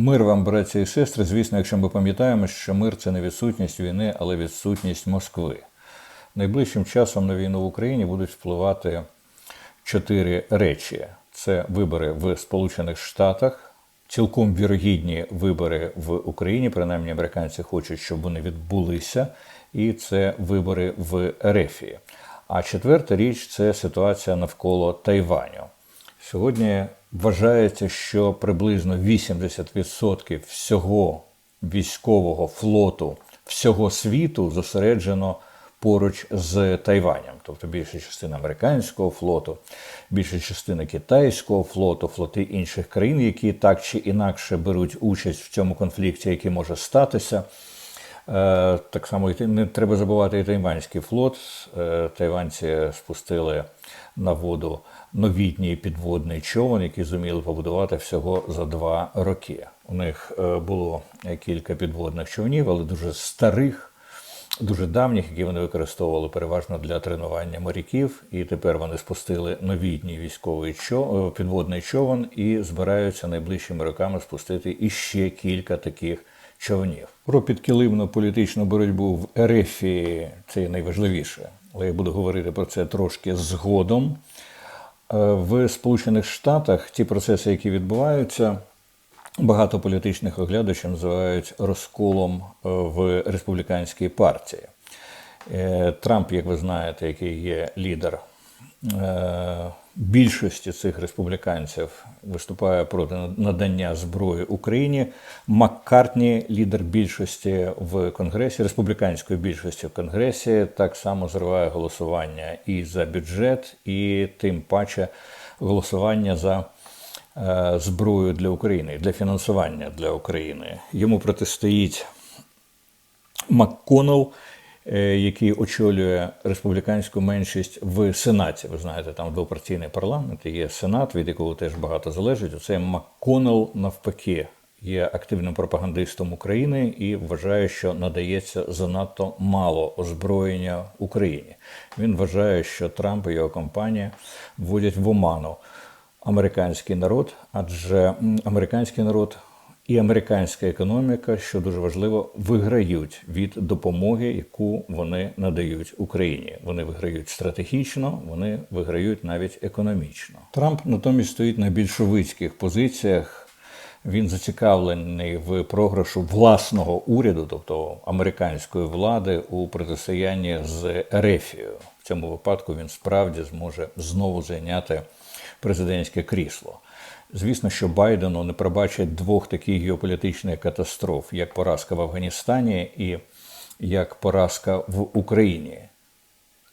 Мир вам, браті і сестри. Звісно, якщо ми пам'ятаємо, що мир це не відсутність війни, але відсутність Москви. Найближчим часом на війну в Україні будуть впливати чотири речі: це вибори в Сполучених Штатах, цілком вірогідні вибори в Україні. Принаймні, американці хочуть, щоб вони відбулися, і це вибори в Ерефії. А четверта річ це ситуація навколо Тайваню. Сьогодні вважається, що приблизно 80% всього військового флоту всього світу зосереджено поруч з Тайванем. Тобто більша частина американського флоту, більша частина китайського флоту, флоти інших країн, які так чи інакше беруть участь в цьому конфлікті, який може статися. Е, Так само і не треба забувати і тайванський флот. Е, Тайванці спустили на воду новітній підводний човен, який зуміли побудувати всього за два роки. У них е, було кілька підводних човнів, але дуже старих, дуже давніх, які вони використовували переважно для тренування моряків. І тепер вони спустили новітній військовий чо- е, підводний човен і збираються найближчими роками спустити іще кілька таких човнів. Про підкилимну політичну боротьбу в Ерефії це найважливіше, але я буду говорити про це трошки згодом. Е, В Сполучених Штатах ті процеси, які відбуваються, багато політичних оглядачів називають розколом е, в республіканській партії. Е, Трамп, як ви знаєте, який є лідер більшості цих республіканців, виступає проти надання зброї Україні. Маккартні, лідер більшості в Конгресі, республіканської більшості в Конгресі, так само зриває голосування і за бюджет, і тим паче голосування за е, зброю для України, для фінансування для України. Йому протистоїть МакКоннелл, який очолює республіканську меншість в Сенаті. Ви знаєте, там двопартійний парламент, є Сенат, від якого теж багато залежить. Оце МакКоннелл навпаки є активним пропагандистом України і вважає, що надається занадто мало озброєння Україні. Він вважає, що Трамп і його компанія вводять в оману американський народ, адже американський народ і американська економіка, що дуже важливо, виграють від допомоги, яку вони надають Україні. Вони виграють стратегічно, вони виграють навіть економічно. Трамп натомість стоїть на більшовицьких позиціях. Він зацікавлений в програшу власного уряду, тобто американської влади, у протистоянні з Ерефією. В цьому випадку він справді зможе знову зайняти президентське крісло. Звісно, що Байдену не пробачать двох таких геополітичних катастроф, як поразка в Афганістані і як поразка в Україні.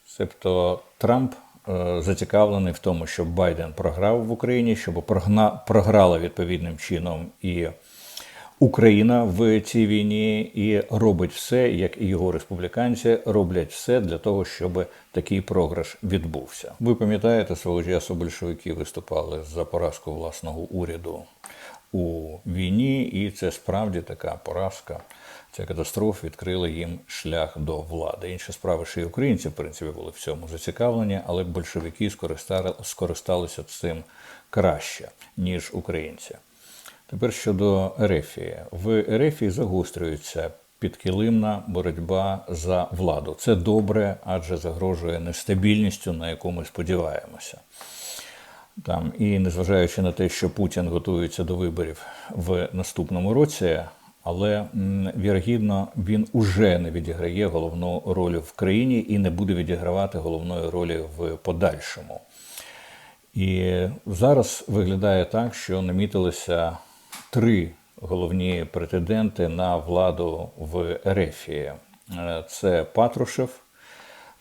Себто Трамп е, зацікавлений в тому, щоб Байден програв в Україні, щоб програла відповідним чином і Україна в цій війні, і робить все, як і його республіканці роблять все для того, щоб такий програш відбувся. Ви пам'ятаєте, свого часу большевики виступали за поразку власного уряду у війні, і це справді така поразка. Ця катастрофа відкрила їм шлях до влади. Інша справа, що і українці, в принципі, були в цьому зацікавлені, але большевики скористали- скористалися цим краще, ніж українці. Тепер щодо Ерефії. В Ерефії загострюється підкилимна боротьба за владу. Це добре, адже загрожує нестабільністю, на яку ми сподіваємося. Там, і незважаючи на те, що Путін готується до виборів в наступному році, але вірогідно він уже не відіграє головну роль в країні і не буде відігравати головної ролі в подальшому. І зараз виглядає так, що намітилися три головні претенденти на владу в Ерефії: це Патрушев,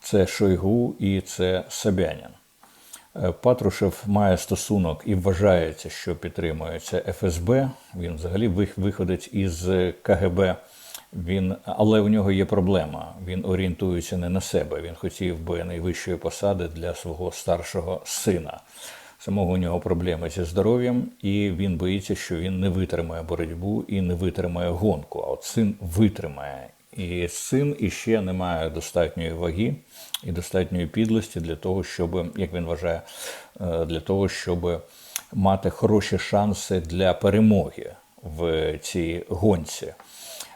це Шойгу і це Собянін. Е, Патрушев має стосунок і вважається, що підтримується ФСБ. Він взагалі виходить із КГБ. Він, але у нього є проблема. Він орієнтується не на себе. Він хотів би найвищої посади для свого старшого сина. Самого у нього проблеми зі здоров'ям, і він боїться, що він не витримає боротьбу і не витримає гонку. А от син витримає. І син іще не має достатньої ваги і достатньої підлості для того, щоб, як він вважає, е, для того, щоб мати хороші шанси для перемоги в цій гонці.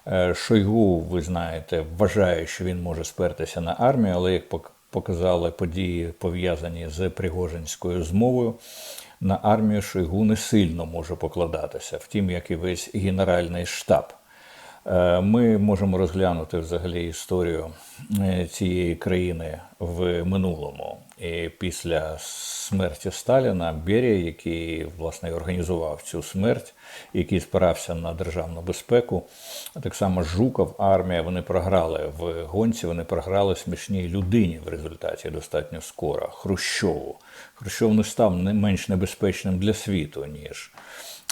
Е, Шойгу, ви знаєте, вважає, що він може спертися на армію, але як показали події, пов'язані з Пригожинською змовою, на армію Шойгу не сильно може покладатися, втім, як і весь генеральний штаб. Е, Ми можемо розглянути взагалі історію е, цієї країни в минулому. І після смерті Сталіна Берія, який власне організував цю смерть, який спирався на державну безпеку, так само Жуков, армія, вони програли в гонці, вони програли смішній людині в результаті достатньо скоро Хрущову. Хрущов не став не менш небезпечним для світу, ніж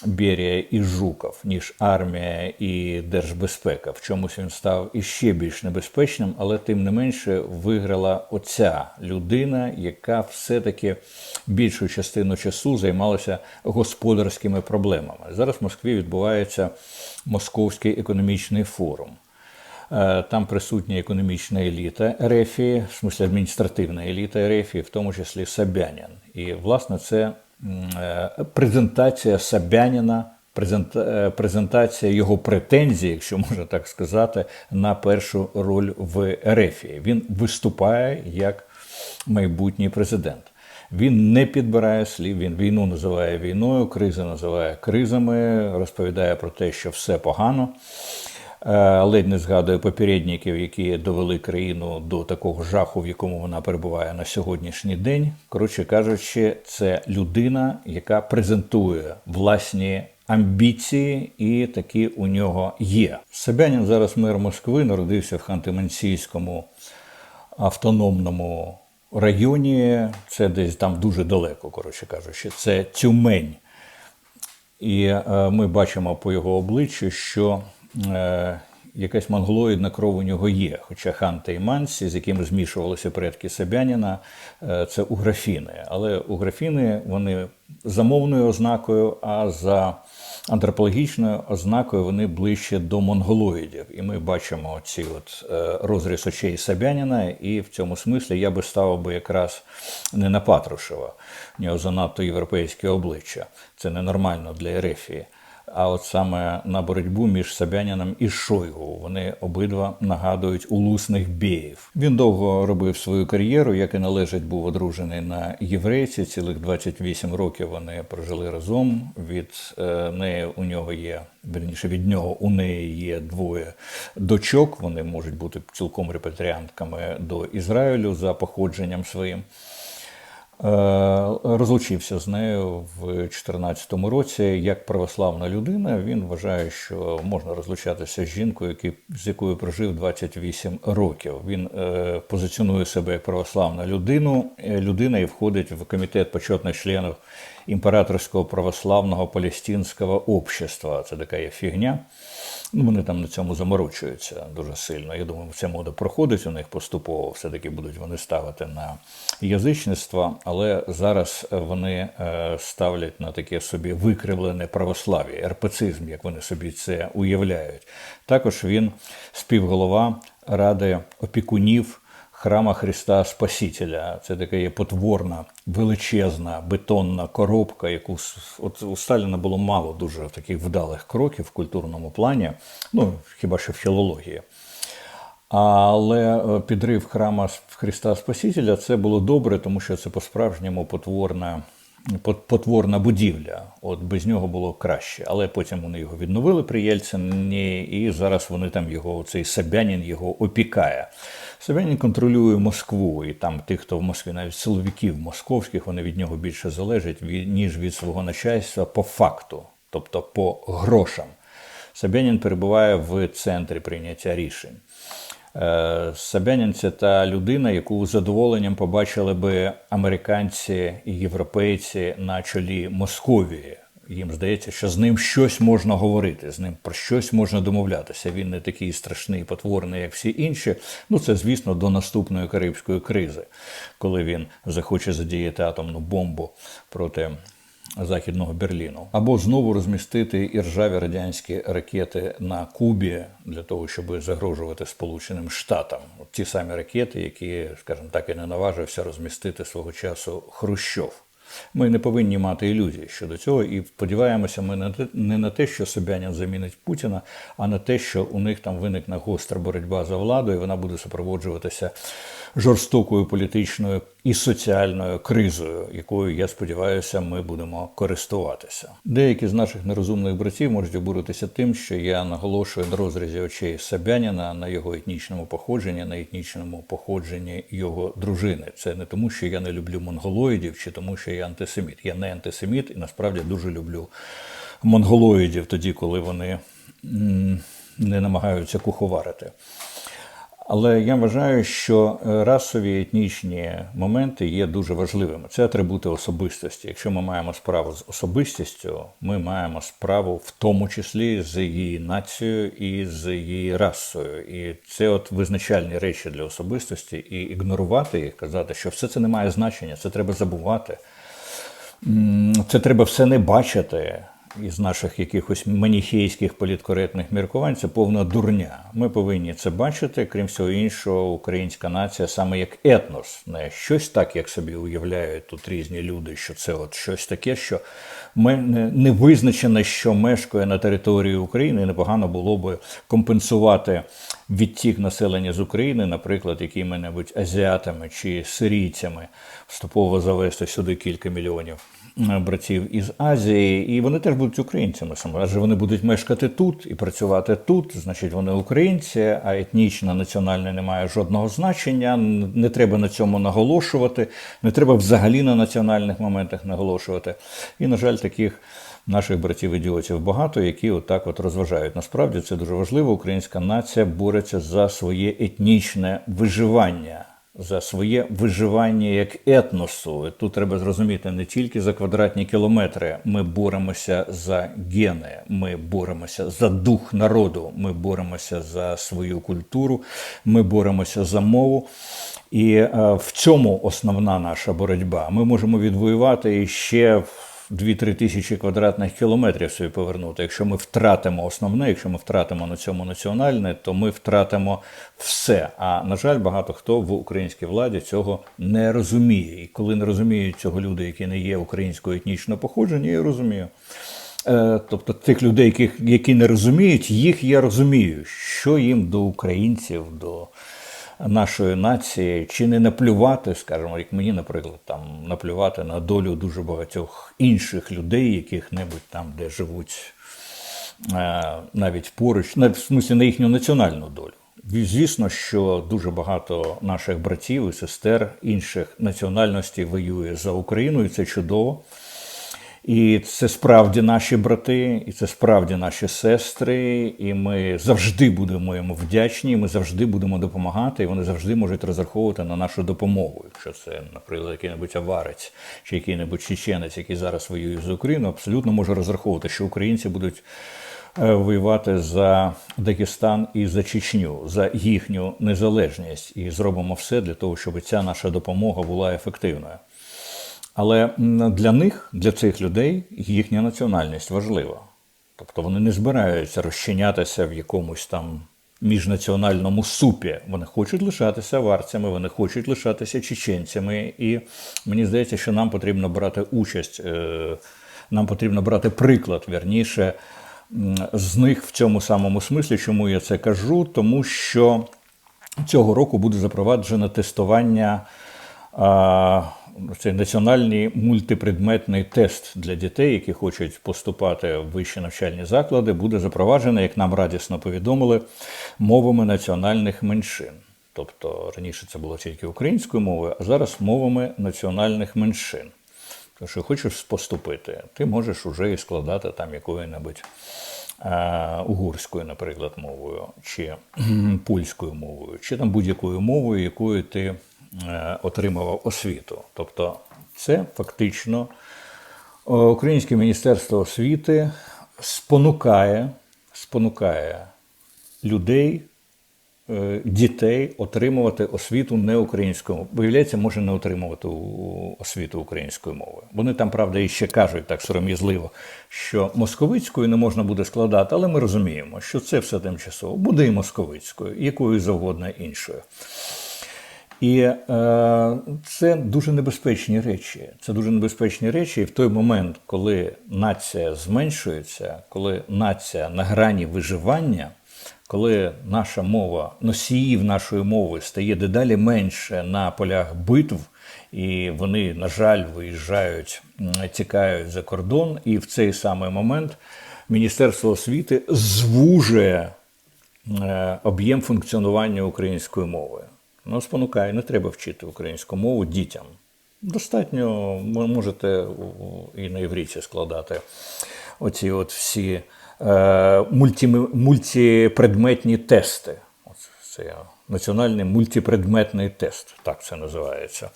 Берія і Жуков, ніж армія і держбезпека. В чомусь він став іще більш небезпечним, але тим не менше виграла оця людина, яка все-таки більшу частину часу займалася господарськими проблемами. Зараз в Москві відбувається Московський економічний форум. Е, Там присутня економічна еліта Ерефії, в смысле адміністративна еліта Ерефії, в тому числі Собянін. І, власне, це презентація Собяніна, е, презентація його претензій, якщо можна так сказати, на першу роль в Ерефії. Він виступає як майбутній президент. Він не підбирає слів, він війну називає війною, кризи називає кризами, розповідає про те, що все погано. Е, Ледь не згадує попередників, які довели країну до такого жаху, в якому вона перебуває на сьогоднішній день. Коротше кажучи, це людина, яка презентує власні амбіції, і такі у нього є. Собянін зараз мер Москви, народився в Ханти-Мансійському автономному районі. Це десь там дуже далеко, коротше кажучи, це Тюмень. І е, ми бачимо по його обличчю, що якась монголоїдна кров у нього є. Хоча хан та Мансі, з якими змішувалися предки Собяніна, е, це уграфіни. Але уграфіни вони за мовною ознакою, а за антропологічною ознакою вони ближче до монголоїдів. І ми бачимо ці от е, розріз очей Собяніна, і в цьому смислі я би ставив би якраз не на Патрушева. У нього занадто європейське обличчя. Це ненормально для Ерефії. А от саме на боротьбу між Собяніном і Шойгу вони обидва нагадують улусних біїв. Він довго робив свою кар'єру, як і належить, був одружений на єврейці. Цілих 28 років вони прожили разом. Від е, неї у нього є верніше від нього у неї є двоє дочок. Вони можуть бути цілком репатріантками до Ізраїлю за походженням своїм. Е, Розлучився з нею в 2014 році. Як православна людина, він вважає, що можна розлучатися з жінкою, з якою прожив 28 років. Він е, позиціонує себе як православна людину, е, людина і входить в комітет почетних членів імператорського православного палестинського общества. Це така є фігня. Ну, вони там на цьому заморочуються дуже сильно. Я думаю, ця мода проходить у них поступово. Все-таки будуть вони ставити на язичництво, але зараз вони е, ставлять на таке собі викривлене православ'я, ерпецизм, як вони собі це уявляють. Також він співголова ради опікунів. Храма Христа Спасителя. Це така є потворна, величезна бетонна коробка, яку от у Сталіна було мало дуже таких вдалих кроків в культурному плані, ну хіба що в філології. Але е, підрив храма Христа Спасителя це було добре, тому що це по-справжньому потворна, пот- потворна будівля. От без нього було краще. Але потім вони його відновили при Єльцині, і зараз вони там його, цей Собянін його опікає. Собянін контролює Москву, і там тих, хто в Москві, навіть силовиків московських, вони від нього більше залежать, ніж від свого начальства по факту, тобто по грошам. Собянін перебуває в центрі прийняття рішень. Е, Собянін це та людина, яку з задоволенням побачили би американці і європейці на чолі Московії. Їм здається, що з ним щось можна говорити, з ним про щось можна домовлятися. Він не такий страшний, потворний, як всі інші. Ну, це, звісно, до наступної карибської кризи, коли він захоче задіяти атомну бомбу проти Західного Берліну, або знову розмістити іржаві радянські ракети на Кубі для того, щоб загрожувати Сполученим Штатам. От ті самі ракети, які, скажімо так, і не наважився розмістити свого часу Хрущов. Ми не повинні мати ілюзій щодо цього, і сподіваємося, ми не на те, що Собянін замінить Путіна, а на те, що у них там виникне гостра боротьба за владу, і вона буде супроводжуватися жорстокою політичною і соціальною кризою, якою я сподіваюся, ми будемо користуватися. Деякі з наших нерозумних братів можуть обуритися тим, що я наголошую на розрізі очей Собяніна на його етнічному походженні, на етнічному походженні його дружини. Це не тому, що я не люблю монголоїдів, чи тому, що я антисеміт. Я не антисеміт і насправді дуже люблю монголоїдів тоді, коли вони не намагаються куховарити. Але я вважаю, що е, расові етнічні моменти є дуже важливими. Це атрибути особистості. Якщо ми маємо справу з особистістю, ми маємо справу в тому числі з її нацією і з її расою. І це от визначальні речі для особистості, і ігнорувати їх, казати, що все це не має значення, це треба забувати. Це треба все не бачити із наших якихось маніхейських політкоректних міркувань. Це повна дурня. Ми повинні це бачити. Крім всього іншого, українська нація саме як етнос, не щось так, як собі уявляють тут різні люди, що це от щось таке, що не, визначено, що мешкає на території України. і Непогано було би компенсувати відтік населення з України, наприклад, якими-небудь азіатами чи сирійцями, вступово завести сюди кілька мільйонів братів із Азії, і вони теж будуть українцями саме, вони будуть мешкати тут і працювати тут, значить вони українці, а етнічно, національне не має жодного значення. Не треба на цьому наголошувати, не треба взагалі на національних моментах наголошувати. І, на жаль, таких наших братів-ідіотів багато, які отак от розважають. Насправді це дуже важливо. Українська нація бореться за своє етнічне виживання. За своє виживання як етносу. І Тут треба зрозуміти не тільки за квадратні кілометри. Ми боремося за гени, ми боремося за дух народу, ми боремося за свою культуру, ми боремося за мову. І е, в цьому основна наша боротьба. Ми можемо відвоювати ще 2-3 тисячі квадратних кілометрів собі повернути. Якщо ми втратимо основне, якщо ми втратимо на цьому національне, то ми втратимо все. А на жаль, багато хто в українській владі цього не розуміє. І коли не розуміють цього люди, які не є українського етнічного походження, я розумію. Е, Тобто тих людей, яких, які не розуміють, їх я розумію, що їм до українців, до нашої нації, чи не наплювати, скажімо, як мені, наприклад, там наплювати на долю дуже багатьох інших людей, яких-небудь там, де живуть е, навіть поруч, навіть в смислі на їхню національну долю. Звісно, що дуже багато наших братів і сестер інших національностей воює за Україну, і це чудово. І це справді наші брати, і це справді наші сестри, і ми завжди будемо йому вдячні. Ми завжди будемо допомагати, і вони завжди можуть розраховувати на нашу допомогу. Якщо це, наприклад, який-небудь аварець чи який-небудь чеченець, який зараз воює за Україну, абсолютно може розраховувати, що українці будуть е, воювати за Дагестан і за Чечню, за їхню незалежність, і зробимо все для того, щоб ця наша допомога була ефективною. Але для них, для цих людей, їхня національність важлива. Тобто вони не збираються розчинятися в якомусь там міжнаціональному супі. Вони хочуть лишатися варцями, вони хочуть лишатися чеченцями. І мені здається, що нам потрібно брати участь, е, нам потрібно брати приклад, вірніше, м, з них в цьому самому смислі. Чому я це кажу? Тому що цього року буде запроваджено тестування. А, Цей національний мультипредметний тест для дітей, які хочуть поступати в вищі навчальні заклади, буде запроваджений, як нам радісно повідомили, мовами національних меншин. Тобто раніше це було тільки українською мовою, а зараз мовами національних меншин. Тому що хочеш поступити, ти можеш уже і складати там якою-небудь е, угорською, наприклад, мовою, чи польською мовою, чи там будь-якою мовою, якою ти отримував освіту. Тобто, це фактично е, Українське міністерство освіти спонукає, спонукає людей е, дітей отримувати освіту не українською. Виявляється, може не отримувати освіту українською мовою. Вони там, правда, і ще кажуть так сором'язливо, що московицькою не можна буде складати, але ми розуміємо, що це все тимчасово. Буде і московицькою, якою завгодно іншою. І е, це дуже небезпечні речі. Це дуже небезпечні речі. І в той момент, коли нація зменшується, коли нація на грані виживання, коли наша мова, носіїв нашої мови стає дедалі менше на полях битв, і вони, на жаль, виїжджають, тікають за кордон, і в цей самий момент Міністерство освіти звужує е, об'єм функціонування української мови. Ну, спонукає, не треба вчити українську мову дітям. Достатньо можете і на євріці складати оці от всі е, мульті, мультипредметні тести. Це національний мультипредметний тест, так це називається.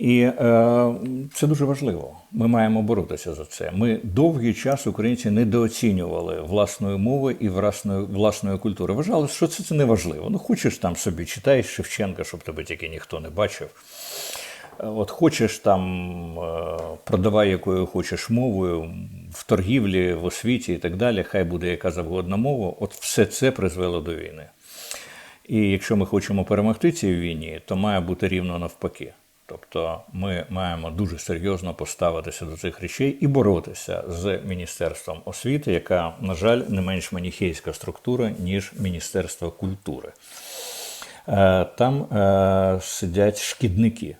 І е, це дуже важливо. Ми маємо боротися за це. Ми довгий час українці недооцінювали власної мови і власної, власної культури. Вважали, що це, це не важливо. Ну, хочеш там собі читаєш Шевченка, щоб тебе тільки ніхто не бачив. Е, От хочеш там е, продавай якою хочеш мовою в торгівлі, в освіті і так далі, хай буде яка завгодна мова. От все це призвело до війни. І якщо ми хочемо перемогти цій війні, то має бути рівно навпаки. Тобто ми маємо дуже серйозно поставитися до цих речей і боротися з Міністерством освіти, яка, на жаль, не менш маніхейська структура, ніж Міністерство культури. Е, Там е, сидять шкідники,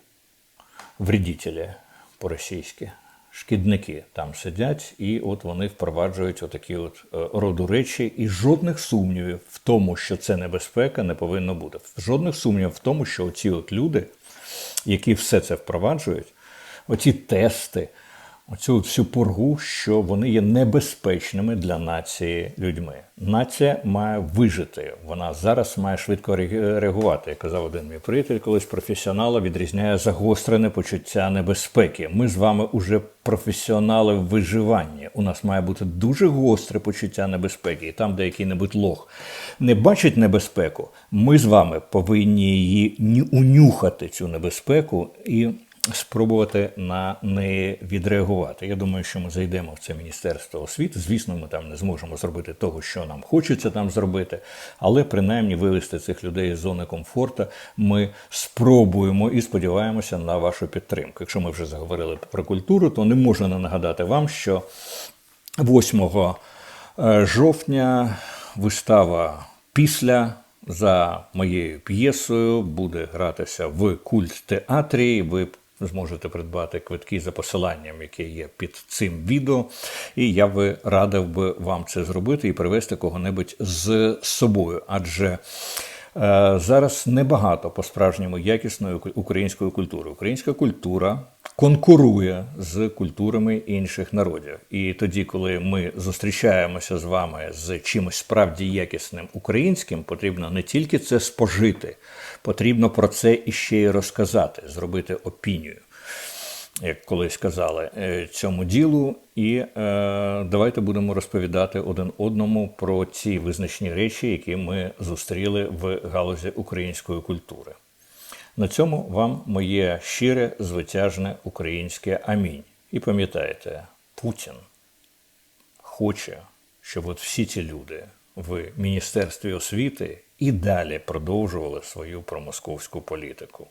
вредителі по-російськи. Шкідники там сидять, і от вони впроваджують отакі от е, роду речі, і жодних сумнівів в тому, що це небезпека, не повинно бути. Жодних сумнівів в тому, що оці от люди, які все це впроваджують, оці тести, оцю всю поргу, що вони є небезпечними для нації людьми. Нація має вижити. Вона зараз має швидко реагувати. Як казав один мій приятель, колись професіонала відрізняє загострене почуття небезпеки. Ми з вами уже професіонали в виживанні. У нас має бути дуже гостре почуття небезпеки. І там, де який-небудь лох не бачить небезпеку, ми з вами повинні її ню- унюхати цю небезпеку і спробувати на неї відреагувати. Я думаю, що ми зайдемо в це міністерство освіти. Звісно, ми там не зможемо зробити того, що нам хочеться там зробити, але принаймні вивести цих людей з зони комфорту ми спробуємо і сподіваємося на вашу підтримку. Якщо ми вже заговорили про культуру, то не можна не нагадати вам, що 8 е, жовтня вистава після за моєю п'єсою буде гратися в культ театрі. Ви зможете придбати квитки за посиланням, яке є під цим відео. І я би радив би вам це зробити і привезти кого-небудь з собою, адже Зараз небагато по-справжньому якісної ук- української культури. Українська культура конкурує з культурами інших народів. І тоді, коли ми зустрічаємося з вами з чимось справді якісним українським, потрібно не тільки це спожити, потрібно про це іще й розказати, зробити опінію як колись казали, е, цьому ділу. І е, давайте будемо розповідати один одному про ці визначні речі, які ми зустріли в галузі української культури. На цьому вам моє щире, звитяжне українське амінь. І пам'ятайте, Путін хоче, щоб от всі ці люди в Міністерстві освіти і далі продовжували свою промосковську політику.